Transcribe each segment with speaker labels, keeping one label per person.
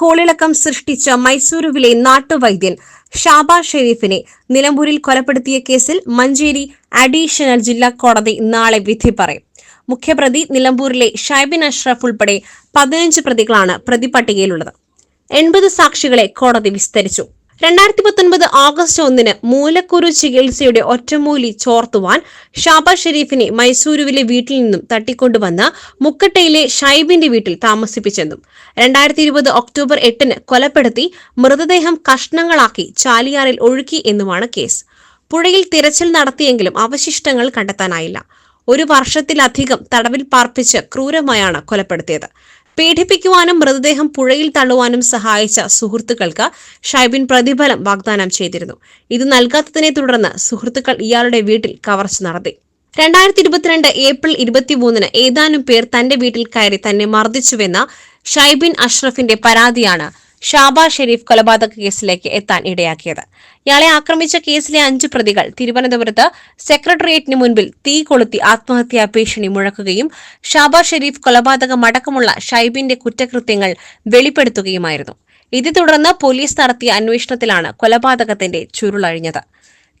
Speaker 1: കോളിളക്കം സൃഷ്ടിച്ച മൈസൂരുവിലെ നാട്ടുവൈദ്യൻ ഷാബാ ഷെരീഫിനെ നിലമ്പൂരിൽ കൊലപ്പെടുത്തിയ കേസിൽ മഞ്ചേരി അഡീഷണൽ ജില്ലാ കോടതി നാളെ വിധി പറയും. മുഖ്യപ്രതി നിലമ്പൂരിലെ ഷൈബിൻ അഷ്റഫ് ഉൾപ്പെടെ പതിനഞ്ച് പ്രതികളാണ് പ്രതിപട്ടികയിലുള്ളത്. എൺപത് സാക്ഷികളെ കോടതി വിസ്തരിച്ചു. രണ്ടായിരത്തി പത്തൊൻപത് ഓഗസ്റ്റ് ഒന്നിന് മൂലക്കുരു ചികിത്സയുടെ ഒറ്റമൂലി ചോർത്തുവാൻ ഷാബാ ഷെരീഫിനെ മൈസൂരുവിലെ വീട്ടിൽ നിന്നും തട്ടിക്കൊണ്ടുവന്ന് മുക്കട്ടയിലെ ഷൈബിന്റെ വീട്ടിൽ താമസിപ്പിച്ചെന്നും രണ്ടായിരത്തി ഇരുപത് ഒക്ടോബർ എട്ടിന് കൊലപ്പെടുത്തി മൃതദേഹം കഷ്ണങ്ങളാക്കി ചാലിയാറിൽ ഒഴുക്കി എന്നുമാണ് കേസ്. പുഴയിൽ തിരച്ചിൽ നടത്തിയെങ്കിലും അവശിഷ്ടങ്ങൾ കണ്ടെത്താനായില്ല. ഒരു വർഷത്തിലധികം തടവിൽ പാർപ്പിച്ച് ക്രൂരമായാണ് കൊലപ്പെടുത്തിയത്. പീഡിപ്പിക്കുവാനും മൃതദേഹം പുഴയിൽ തള്ളുവാനും സഹായിച്ച സുഹൃത്തുക്കൾക്ക് ഷൈബിൻ പ്രതിഫലം വാഗ്ദാനം ചെയ്തിരുന്നു. ഇത് നൽകാത്തതിനെ തുടർന്ന് സുഹൃത്തുക്കൾ ഇയാളുടെ വീട്ടിൽ കവർച്ച നടത്തി. രണ്ടായിരത്തി ഇരുപത്തിരണ്ട് ഏപ്രിൽ ഇരുപത്തിമൂന്നിന് ഏതാനും പേർ തന്റെ വീട്ടിൽ കയറി തന്നെ മർദ്ദിച്ചുവെന്ന ഷൈബിൻ അഷ്റഫിന്റെ പരാതിയാണ് ഷാബാ ഷെരീഫ് കൊലപാതക കേസിലേക്ക് എത്താൻ ഇടയാക്കിയത്. ഇയാളെ ആക്രമിച്ച കേസിലെ അഞ്ച് പ്രതികൾ തിരുവനന്തപുരത്ത് സെക്രട്ടേറിയറ്റിന് മുൻപിൽ തീ കൊളുത്തി ആത്മഹത്യാ ഭീഷണി മുഴക്കുകയും ഷാബാ ഷെരീഫ് കൊലപാതകമടക്കമുള്ള ഷൈബിന്റെ കുറ്റകൃത്യങ്ങൾ വെളിപ്പെടുത്തുകയുമായിരുന്നു. ഇതേ തുടർന്ന് പോലീസ് നടത്തിയ അന്വേഷണത്തിലാണ് കൊലപാതകത്തിന്റെ ചുരുളഴിഞ്ഞത്.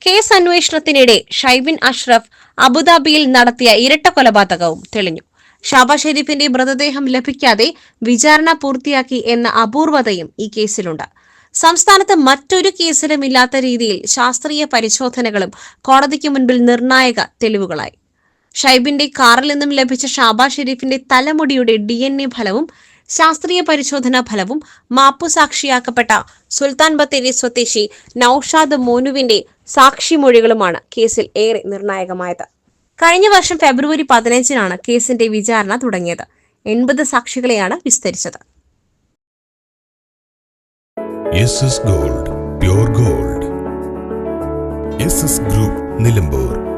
Speaker 1: കേസ് അന്വേഷണത്തിനിടെ ഷൈബിൻ അഷ്റഫ് അബുദാബിയിൽ നടത്തിയ ഇരട്ട കൊലപാതകവും തെളിഞ്ഞു. ഷാബാ ഷെരീഫിന്റെ മൃതദേഹം ലഭിക്കാതെ വിചാരണ പൂർത്തിയാക്കി എന്ന അപൂർവതയും ഈ കേസിലുണ്ട്. സംസ്ഥാനത്ത് മറ്റൊരു കേസിലും ഇല്ലാത്ത രീതിയിൽ ശാസ്ത്രീയ പരിശോധനകളും കോടതിക്ക് മുൻപിൽ നിർണായക തെളിവുകളായി. ഷൈബിന്റെ കാറിൽ നിന്നും ലഭിച്ച ഷാബാ ഷെരീഫിന്റെ തലമുടിയുടെ ഡി എൻ എ ഫലവും ശാസ്ത്രീയ പരിശോധനാ ഫലവും മാപ്പുസാക്ഷിയാക്കപ്പെട്ട സുൽത്താൻ ബത്തേരി സ്വദേശി നൌഷാദ് മോനുവിന്റെ സാക്ഷിമൊഴികളുമാണ് കേസിൽ ഏറെ നിർണായകമായത്. കഴിഞ്ഞ വർഷം ഫെബ്രുവരി പതിനഞ്ചിനാണ് കേസിന്റെ വിചാരണ തുടങ്ങിയത്. എൺപത് സാക്ഷികളെയാണ് വിസ്തരിച്ചത്.
Speaker 2: Gold gold. ഗ്രൂപ്പ് നിലമ്പൂർ.